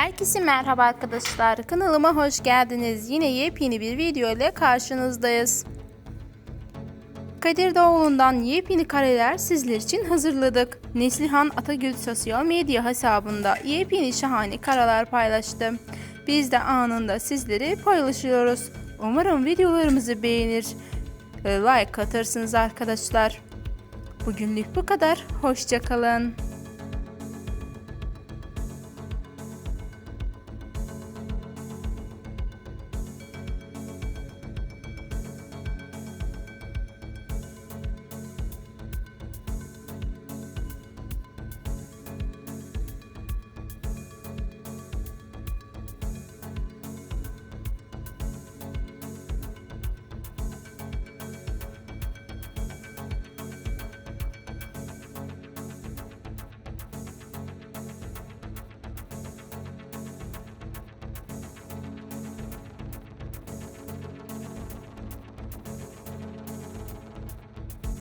Herkese merhaba arkadaşlar. Kanalıma hoş geldiniz. Yine yepyeni bir video ile karşınızdayız. Kadir Doğulu'ndan yepyeni kareler sizler için hazırladık. Neslihan Atagül sosyal medya hesabında yepyeni şahane kareler paylaştı. Biz de anında sizleri paylaşıyoruz. Umarım videolarımızı beğenir, e, like atarsınız arkadaşlar. Bugünlük bu kadar. Hoşçakalın.